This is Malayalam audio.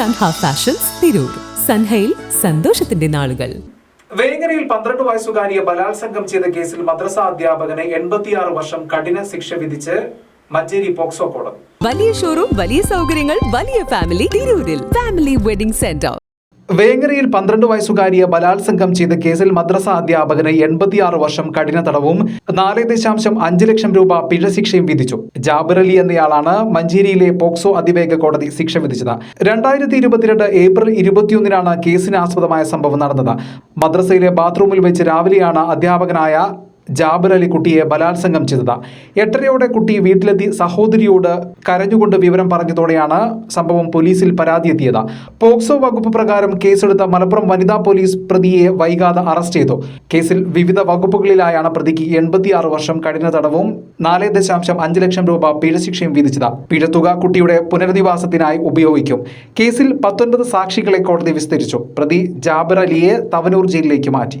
സൻഹ ഫാഷൻസ് തിരൂർ സൻഹയിൽ സന്തോഷത്തിന്റെ നാളുകൾ വേങ്ങരയിൽ പന്ത്രണ്ട് വയസ്സുകാരിയെ ബലാത്സംഗം ചെയ്ത കേസിൽ മദ്രസ അധ്യാപകനെ എൺപത്തിയാറ് വർഷം കഠിന ശിക്ഷ വിധിച്ച് മഞ്ചേരി പോക്സോ കോടതി. വലിയ ഷോറൂം വലിയ സൗകര്യങ്ങൾ വലിയ ഫാമിലി തിരൂരിൽ ഫാമിലി വെഡിംഗ് സെന്റർ വേങ്ങരയിൽ പന്ത്രണ്ട് വയസ്സുകാരിയെ ബലാത്സംഗം ചെയ്ത കേസിൽ മദ്രസ അധ്യാപകന് എൺപത്തിയാറ് വർഷം കഠിന തടവും നാല് ദശാംശം അഞ്ച് ലക്ഷം രൂപ പിഴ ശിക്ഷയും വിധിച്ചു. ജാബിർ അലി എന്നയാളാണ് മഞ്ചേരിയിലെ പോക്സോ അതിവേഗ കോടതി ശിക്ഷ വിധിച്ചത്. രണ്ടായിരത്തി ഇരുപത്തിരണ്ട് ഏപ്രിൽ ഇരുപത്തിയൊന്നിനാണ് കേസിന് ആസ്പദമായ സംഭവം നടന്നത്. മദ്രസയിലെ ബാത്റൂമിൽ വെച്ച് രാവിലെയാണ് അധ്യാപകനായ ജാബിർ അലി കുട്ടിയെ ബലാത്സംഗം ചെയ്തത്. എട്ടരയോടെ കുട്ടി വീട്ടിലെത്തി സഹോദരിയോട് കരഞ്ഞുകൊണ്ട് വിവരം പറഞ്ഞതോടെയാണ് സംഭവം പോലീസിൽ പരാതി എത്തിയത് പോക്സോ വകുപ്പ് പ്രകാരം കേസെടുത്ത മലപ്പുറം വനിതാ പോലീസ് പ്രതിയെ വൈകാതെ അറസ്റ്റ് ചെയ്തു. കേസിൽ വിവിധ വകുപ്പുകളിലായാണ് പ്രതിക്ക് എൺപത്തിയാറ് വർഷം കഠിന തടവും നാല് ദശാംശം അഞ്ച് ലക്ഷം രൂപ പിഴശിക്ഷയും വിധിച്ചത്. പിഴത്തുക കുട്ടിയുടെ പുനരധിവാസത്തിനായി ഉപയോഗിക്കും. കേസിൽ പത്തൊൻപത് സാക്ഷികളെ കോടതി വിസ്തരിച്ചു. പ്രതി ജാബിർ അലിയെ തവനൂർ ജയിലിലേക്ക് മാറ്റി.